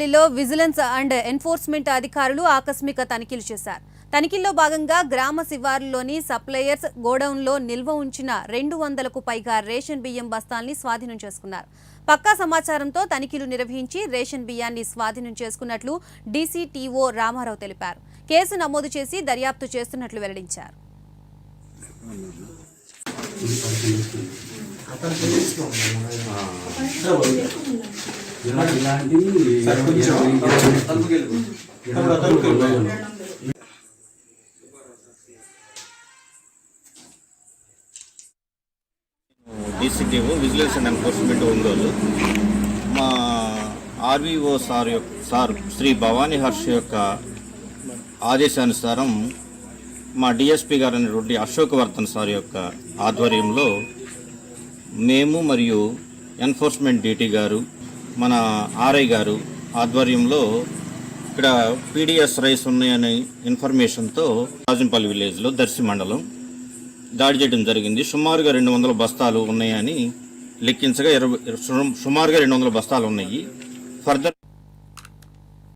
ఢిల్లీలో vigilance and enforcement అధికారులు ఆకస్మిక తనిఖీలు చేశారు. తనిఖీల్లో భాగంగా గ్రామ శివారులోని సప్లయర్స్ గోడౌన్లో నిల్వ ఉంచిన రెండు వందలకు పైగా రేషన్ బియ్యం బస్తాల్ని స్వాధీనం చేసుకున్నారు. పక్కా సమాచారంతో తనిఖీలు నిర్వహించి రేషన్ బియ్యాన్ని స్వాధీనం చేసుకున్నట్లు డీసీటీఓ రామారావు తెలిపారు. కేసు నమోదు చేసి దర్యాప్తు చేస్తున్నట్లు వెల్లడించారు. DCTO vigilance and enforcement Ongole మా ఆర్వీఓ సార్ యొక్క సార్ శ్రీ భవానీ హర్ష యొక్క ఆదేశానుసారం మా డిఎస్పి గారు అనేటువంటి అశోక్ వర్ధన్ సార్ యొక్క ఆధ్వర్యంలో మేము మరియు ఎన్ఫోర్స్మెంట్ డీటీ గారు మన ఆర్ఐ గారు ఆధ్వర్యంలో ఇక్కడ పీడిఎస్ రైస్ ఉన్నాయనే ఇన్ఫర్మేషన్తో రాజంపల్లి విలేజ్లో దర్శి మండలం దాడి చేయడం జరిగింది. సుమారుగా రెండు వందల బస్తాలు ఉన్నాయని లెక్కించగా ఇరవై సుమారుగా రెండు వందల బస్తాలు ఉన్నాయి. ఫర్దర్